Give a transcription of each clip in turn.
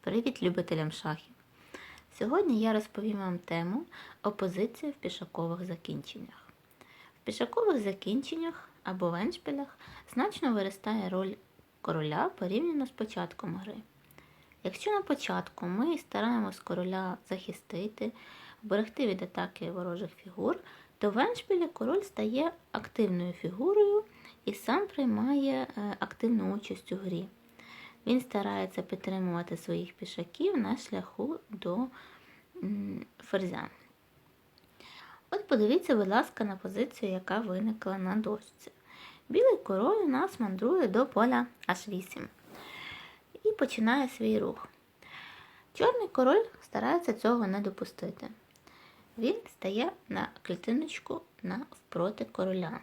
Привіт любителям шахів! Сьогодні я розповім вам тему опозиція в пішакових закінченнях. В пішакових закінченнях або веншпілях значно виростає роль короля порівняно з початком гри. Якщо на початку ми стараємось короля захистити, вберегти від атаки ворожих фігур, то в веншпілі король стає активною фігурою і сам приймає е, активну участь у грі. Він старається підтримувати своїх пішаків на шляху до ферзя. От подивіться, будь ласка, на позицію, яка виникла на дошці. Білий король у нас мандрує до поля H8 і починає свій рух. Чорний король старається цього не допустити. Він стає на клітиночку навпроти короля.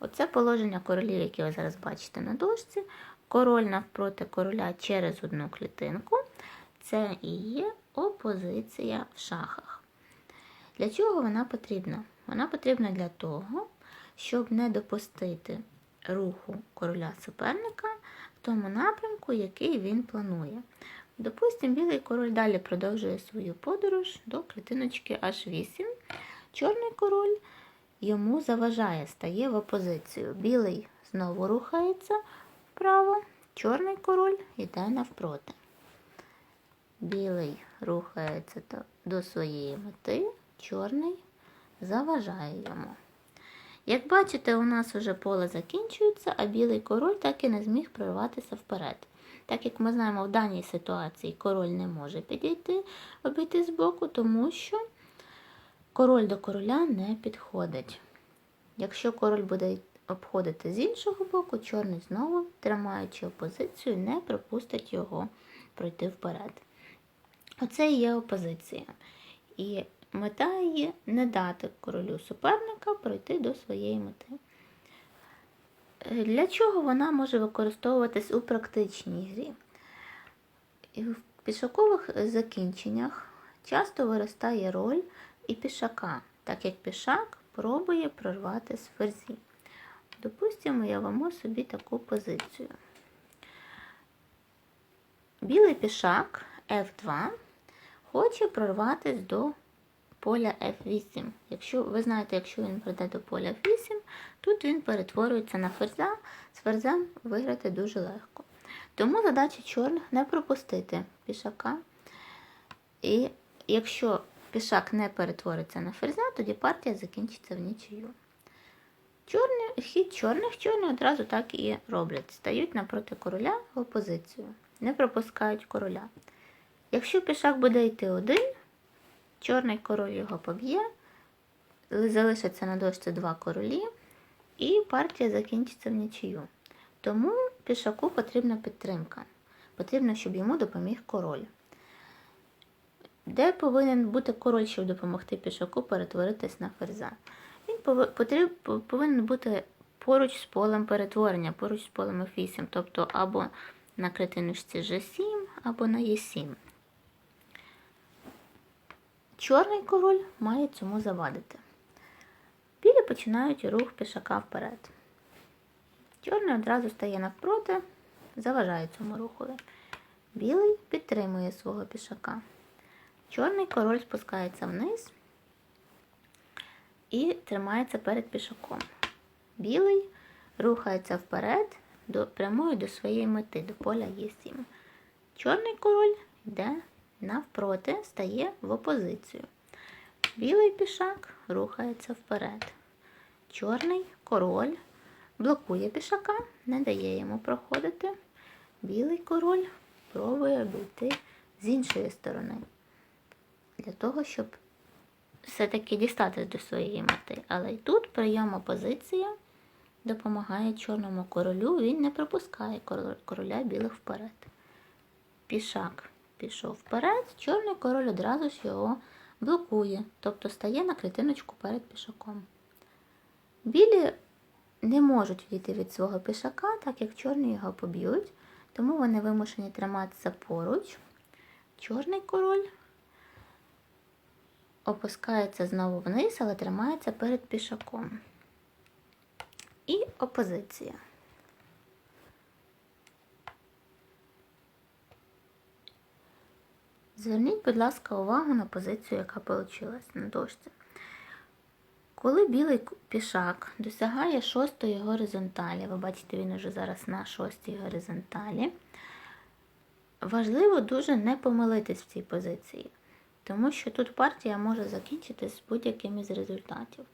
Оце положення королів, яке ви зараз бачите на дошці. Король навпроти короля через одну клітинку. Це і є опозиція в шахах. Для чого вона потрібна? Вона потрібна для того, щоб не допустити руху короля суперника в тому напрямку, який він планує. Допустимо, білий король далі продовжує свою подорож до клітиночки H8. Чорний король йому заважає, стає в опозицію. Білий знову рухається вправо, чорний король йде навпроти. Білий рухається до своєї мети, чорний заважає йому. Як бачите, у нас вже поле закінчується, а білий король так і не зміг прорватися вперед. Так як ми знаємо, в даній ситуації король не може підійти, обійти з боку, тому що король до короля не підходить. Якщо король буде обходити з іншого боку, чорний знову, тримаючи опозицію, не пропустить його пройти вперед. Оце і є опозиція. І мета її не дати королю суперника пройти до своєї мети. Для чого вона може використовуватись у практичній грі? В пішакових закінченнях часто виростає роль і пішака, так як пішак пробує прорвати з ферзі. Допустимо, я вам собі таку позицію. Білий пішак F2 хоче прорватися до поля F8. Якщо ви знаєте, якщо він прийде до поля F8, тут він перетворюється на ферзя, з ферзем виграти дуже легко. Тому задача чорних не пропустити пішака. І якщо пішак не перетвориться на ферзя, тоді партія закінчиться в нічию. Чорний, хід чорних чорні одразу так і роблять. Стають напроти короля в опозицію, не пропускають короля. Якщо пішак буде йти один, чорний король його поб'є, залишиться на дошці два королі, і партія закінчиться в нічию. Тому пішаку потрібна підтримка. Потрібно, щоб йому допоміг король. Де повинен бути король, щоб допомогти пішаку перетворитись на ферза? Повинен бути поруч з полем перетворення, поруч з полем F8, тобто або на клітиночці G7, або на E7. Чорний король має цьому завадити. Білі починають рух пішака вперед. Чорний одразу стає навпроти, заважає цьому рухові. Білий підтримує свого пішака. Чорний король спускається вниз і тримається перед пішаком. Білий рухається вперед, до, прямує до своєї мети, до поля Е7. Чорний король йде навпроти, стає в опозицію. Білий пішак рухається вперед. Чорний король блокує пішака, не дає йому проходити. Білий король пробує обійти з іншої сторони. Для того, щоб все-таки дістатись до своєї мети. Але й тут прийом опозиція допомагає чорному королю, він не пропускає короля білих вперед. Пішак пішов вперед, чорний король одразу ж його блокує, тобто стає на клітиночку перед пішаком. Білі не можуть відійти від свого пішака, так як чорні його поб'ють, тому вони вимушені триматися поруч. Чорний король опускається знову вниз, але тримається перед пішаком. І опозиція. Зверніть, будь ласка, увагу на позицію, яка вийшла на дошці. Коли білий пішак досягає шостої горизонталі, ви бачите, він уже зараз на шостій горизонталі, важливо дуже не помилитись в цій позиції, тому що тут партія може закінчитись будь-яким із результатів.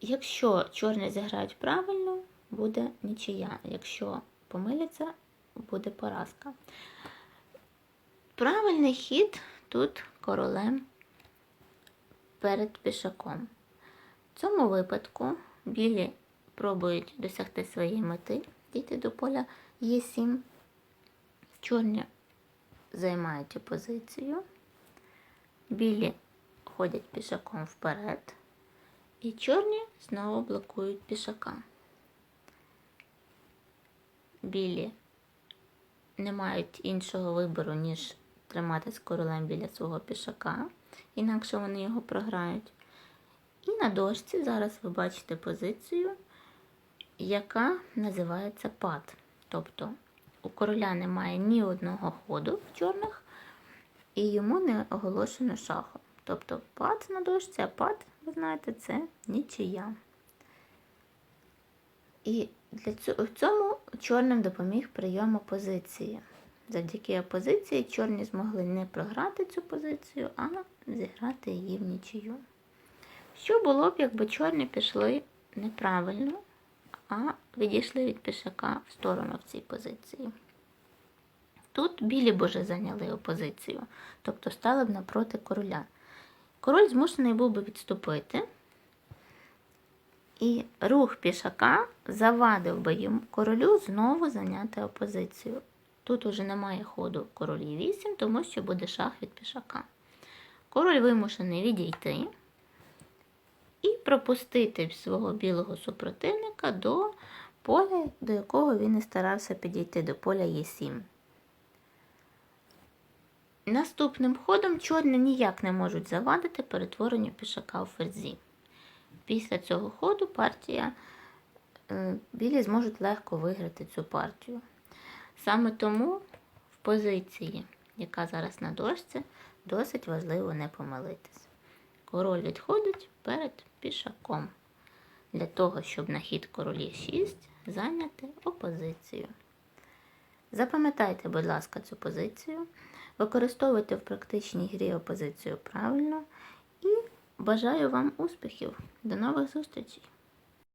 Якщо чорні зіграють правильно, буде нічия. Якщо помиляться, буде поразка. Правильний хід тут королем перед пішаком. В цьому випадку білі пробують досягти своєї мети, дійти до поля Е7. Чорні займають опозицію. Білі ходять пішаком вперед. І чорні знову блокують пішака. Білі не мають іншого вибору, ніж триматись королем біля свого пішака, інакше вони його програють. І на дошці зараз ви бачите позицію, яка називається пад. Тобто у короля немає ні одного ходу в чорних, і йому не оголошено шахом. Тобто пад на дошці, а пад, ви знаєте, це нічия. І для цього, в цьому чорним допоміг прийом опозиції. Завдяки опозиції чорні змогли не програти цю позицію, а зіграти її в нічию. Що було б, якби чорні пішли неправильно, а відійшли від пішака в сторону в цій позиції? Тут білі б уже зайняли опозицію, тобто стали б напроти короля. Король змушений був би відступити, і рух пішака завадив би йому королю знову зайняти опозицію. Тут уже немає ходу королі 8, тому що буде шах від пішака. Король вимушений відійти і пропустити свого білого супротивника до поля, до якого він і старався підійти, до поля Е7. Наступним ходом чорні ніяк не можуть завадити перетворенню пішака у ферзі. Після цього ходу партія е, білі зможуть легко виграти цю партію. Саме тому в позиції, яка зараз на дошці, досить важливо не помилитись. Король відходить перед пішаком для того, щоб на хід королі 6 зайняти опозицію. Запам'ятайте, будь ласка, цю позицію, використовуйте в практичній грі опозицію правильно і бажаю вам успіхів. До нових зустрічей!